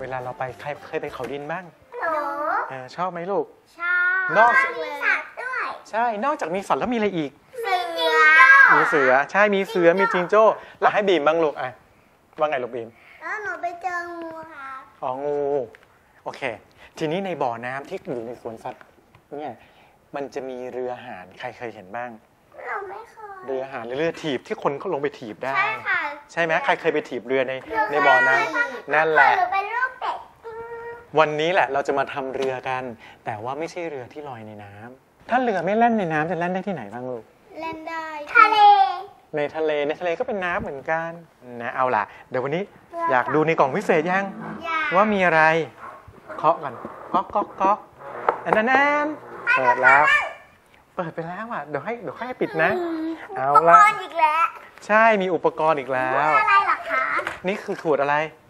เวลาเราไปใครเคยไปเขาดินบ้างหนูเออชอบไหมลูก ชอบนอก มีสัตว์ด้วยใช่นอกจากมีสัตว์แล้วมีอะไรอีก เสือมีเสือใช่มีเสือมีจิงโจ้แล้วให้บีมบ้างลูกอะว่าไงลูกบีมแล้วหนูไปเจองูครับอ๋องูโอเค ทีนี้ในบ่อน้ำที่อยู่ในสวนสัตว์เนี่ยมันจะมีเรือหานใครเคยเห็นบ้างเราไม่เคย เรือหานหรือเรือถีบที่คนเขาลงไปถีบได้ ใช่ค่ะใช่ไหมใครเคยไปถีบเรือในในบ่อน้ำนั่นแหละ หนูเป็นลูกเป็ด วันนี้แหละเราจะมาทำเรือกัน แต่ว่าไม่ใช่เรือที่ลอยในน้ำถ้าเรือไม่แล่นในน้ำจะแล่นได้ที่ไหนบ้างลูกเล่นได้ทะเล ในทะเลในทะเลก็เป็นน้ำเหมือนกันนะเอาล่ะ เดี๋ยววันนี้อยากดูในกล่องพิเศษยังอยากว่ามีอะไรเคาะกันก๊อกก๊อกก๊อกอันนั้นแอนเปิดแล้ว เปิดไปแล้วอะเดี๋ยวให้เดี๋ยวให้ปิดนะเอาอุปละกรณ์อีกแล้วใช่มีอุปกรณ์อีกแล้วอะไรเหรอคะนี่คือขวดอะไรยาโถ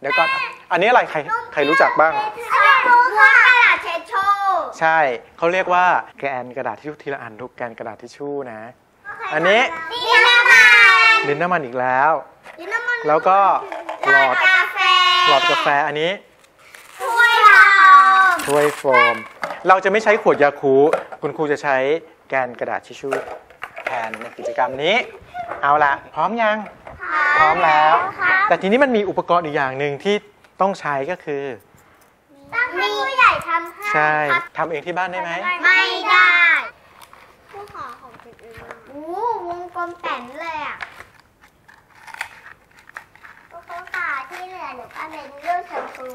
เดี๋ยวก่อน อันนี้อะไรใครใครรู้จักบ้างอันนี้รู้ค่ะกระดาษเช็ดโชว์ใช่เขาเรียกว่าแกนกระดาษทิชชู่ทีละอันทุกแกนกระดาษทิชชู่นะ อันนี้ดินน้ำมันดินน้ำมันอีกแล้ว ดินน้ำมันแล้วก็หลอดกาแฟหลอดกาแฟอันนี้ถ้วยทองถ้วยโฟม เราจะไม่ใช้ขวดยาคูลคุณครูจะใช้แกนกระดาษทิชชู่แทนในกิจกรรมนี้ เอาละพร้อมยัง พร้อมแล้วครับแต่ทีนี้มันมีอุปกรณ์อีกอย่างหนึ่งที่ต้องใช้ก็คือต้องให้ผู้ใหญ่ทำให้ใช่ครับทำเองที่บ้านได้ไหมไม่ได้ผู้ขอของคนอื่นโอ้วงกลมแป้นเลยอะพวกเขาขาที่เหลือหนูก็เป็นลูกชมพู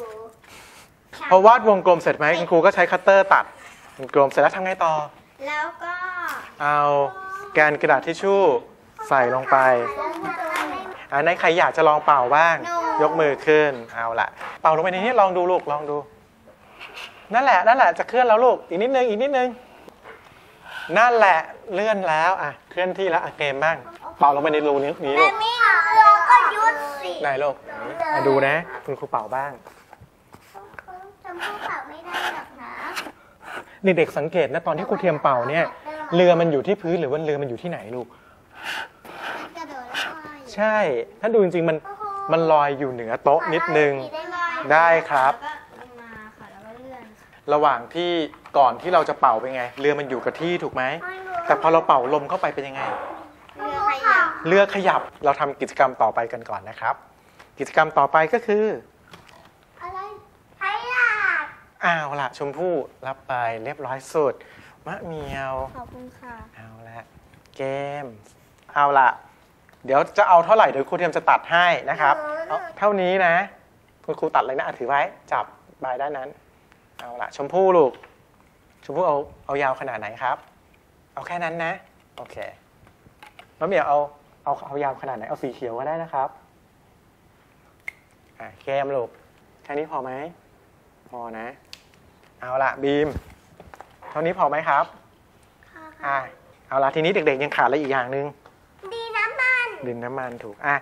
พอวาดวงกลมเสร็จไหมคุณครูก็ใช้คัตเตอร์ตัดวงกลมเสร็จแล้วทำไงต่อ แล้วก็ เอาแกนกระดาษทิชชู่ใส่ลงไป อันไหนใครอยากจะลองเป่าบ้าง ยกมือขึ้นเอาละเป่าลงไปในนี้ลองดูลูกลองดู นั่นแหละนั่นแหละจะเคลื่อนแล้วลูกอีกนิดนึงอีกนิดนึงนั่นแหละเลื่อนแล้วอะเคลื่อนที่แล้วอะเกมบ้าง เป่าลงไปในรูนี้นี้แม่ลูกไม่เอาเราก็ยุดสิไหนลูกอะดูนะ คุณครูเป่าบ้างจำพวกเป่าไม่ได้หรอกนะเด็กๆสังเกตนะตอนที่ครูเทียมเป่าเนี่ยเรือมันอยู่ที่พื้นหรือว่าเรือมันอยู่ที่ไหนลูก กระโดดแล้วก็ ใช่ ถ้าดูจริงๆมันมันลอยอยู่เหนือโต๊ะนิดนึง ได้ไหมได้ครับ แล้วก็ลงมาค่ะแล้วก็เลื่อนระหว่างที่ก่อนที่เราจะเป่าเป็นไง เรือมันอยู่กับที่ถูกไหม แต่พอเราเป่าลมเข้าไปเป็นยังไง เรือขยับเรือขยับเราทำกิจกรรมต่อไปกันก่อนนะครับ กิจกรรมต่อไปก็คือ อะไรไผ่ลากอ้าวละชมพู่รับไปเรียบร้อยสุดมะเหมียว ขอบคุณค่ะ เอาละเกม เอาละ เดี๋ยวจะเอาเท่าไหร่เดี๋ยวครูเทียมจะตัดให้นะครับเอาเท่านี้นะ คุณครูตัดเลยนะอะถือไว้ จับใบด้านนั้น เอาละชมพู่ลูก ชมพู่เอาเอายาวขนาดไหนครับ เอาแค่นั้นนะ โอเคมะเหมียวเอาเอาเอายาวขนาดไหน เอาสีเขียวก็ได้นะครับ อะเกมลูก แค่นี้พอไหม พอนะ เอาละบีม เท่านี้พอไหมครับอะเอาละทีนี้เด็กๆยังขาดอะไรอีกอย่างหนึ่งดีน้ำมัน ดินน้ำมันถูกอะ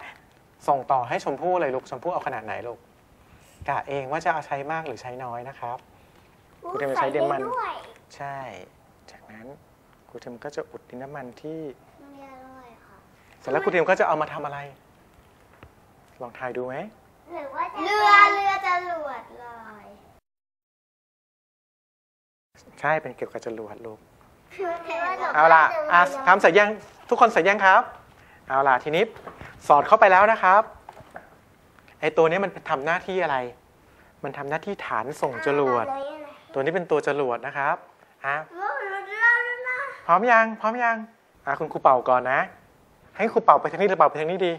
ส่งต่อให้ชมพู่เลยลูกชมพู่เอาขนาดไหนลูกกะเองว่าจะเอาใช้มากหรือใช้น้อยนะครับคุณเทมจะใช้ดินน้ำมัน ด้วยใช่ จากนั้นครูเทมก็จะอุดดินน้ำมันที่มีด้วยค่ะเสร็จแล้วครูเทมก็จะเอามาทำอะไร ลองทายดูไหม หรือว่าเรือเรือจรวดเลยใช่เป็นเกี่ยวกับจรวดลูกเอาล่ะอะทำเสร็จยังทุกคนเสร็จยังครับ เอาล่ะทีนี้สอดเข้าไปแล้วนะครับไอตัวนี้มันทำหน้าที่อะไร มันทำหน้าที่ฐานส่งจรวด ตัวนี้เป็นตัวจรวดนะครับอะพร้อมยัง พร้อมยังอะคุณครูเป่าก่อนนะ ให้ครูเป่าไปทางนี้หรือเป่าไปทางนี้ดี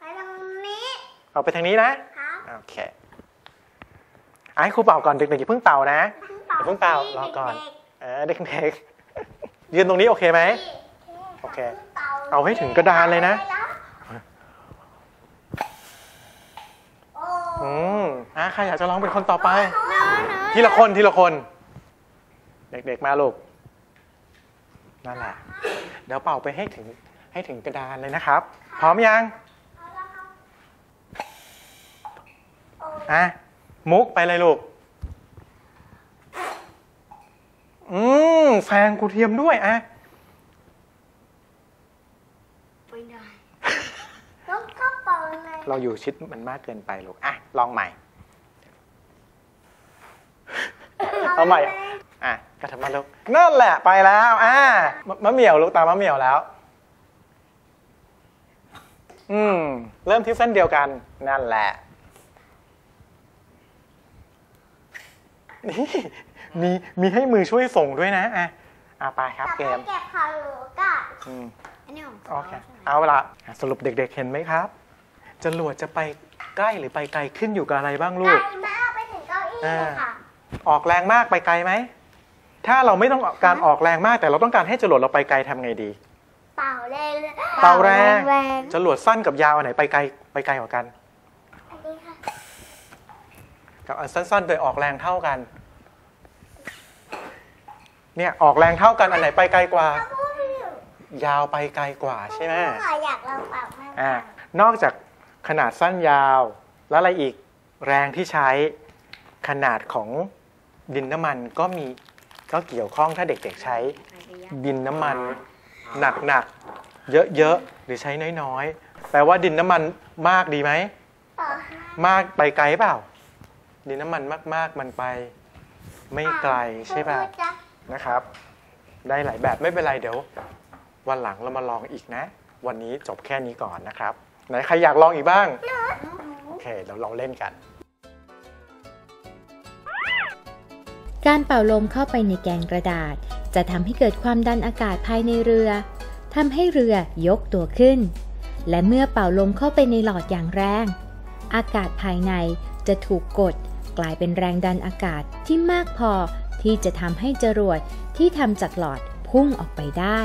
ไปตรงนี้เป่าไปทางนี้นะครับโอเคอะให้ครูเป่าก่อนเด็กๆอย่าเพิ่งเป่านะอย่าเพิ่งเป่ารอก่อนเออเด็กๆยืนตรงนี้โอเคไหม โอเค เอาให้ถึงกระดานเลยนะอืมอะใครอยากจะลองเป็นคนต่อไป ทีละคนทีละคน เด็กๆมาลูกนั่นแหละเดี๋ยวเป่าไปให้ถึงให้ถึงกระดานเลยนะครับ พร้อมยังอะมุกไปเลยลูก อืมแซงกูเทียมด้วยอะ ไม่ได้ต้อง เข้าเป่าไงเราอยู่ชิดมันมากเกินไปลูกอะลองใหม่ เอาใหม่อะกระทำมาลูกนั่นแหละไปแล้วอ่ามะมะเหมี่ยวลูกตามมะเหมี่ยวแล้ว อืม เริ่มที่เส้นเดียวกัน นั่นแหละนี่มีมีให้มือช่วยส่งด้วยนะอะอะไปครับต่อเกไปมเก็บของหนูก่อนอืมอันนี้ของโอเคเอาละสรุปเด็กๆเห็นไหมครับ จรวดจะไปใกล้หรือไปไกลขึ้นอยู่กับอะไรบ้างไกลูลกมากไปถึงเก้าอี้เลยค่ะ ออกแรงมากไปไกลไหม ถ้าเราไม่ต้องการออกแรงมากแต่เราต้องการให้จรวดเราไปไกลทำไงดี เป่าแรงเป่าแรงแรงจรวดสั้นกับยาวอันไหนไปไกลไปไกลกว่ากัน อันนี้ค่ะ กับอันสั้นๆโดยออกแรงเท่ากัน เนี่ยออกแรงเท่ากันอันไหนไปไกลกว่าถ้าพูดไม่ถูกยาวไปไกลกว่าใช่ไหมขออยากลองเป่าให้อ่านอกจาก ขนาดสั้นยาว แล้วอะไรอีกแรงที่ใช้ขนาดของดินน้ำมันก็มีก็เกี่ยวข้องถ้าเด็กๆใช้ดินน้ำมันหนักๆ เยอะๆ หรือใช้น้อยๆ แปลว่าดินน้ำมันมากดีไหมต่อมากไปไกลเปล่า ดินน้ำมันมากๆมันไป ไม่ไกลใช่ป่ะพูดจ้ะนะครับ ได้หลายแบบไม่เป็นไรเดี๋ยว วันหลังเรามาลองอีกนะ วันนี้จบแค่นี้ก่อนนะครับ ไหนใครอยากลองอีกบ้าง โอเค เราลองเล่นกัน การเป่าลมเข้าไปในแกนกระดาษ จะทำให้เกิดความดันอากาศภายในเรือทำให้เรือยกตัวขึ้น และเมื่อเป่าลมเข้าไปในหลอดอย่างแรง อากาศภายในจะถูกกดกลายเป็นแรงดันอากาศที่มากพอที่จะทำให้จรวดที่ทำจากหลอดพุ่งออกไปได้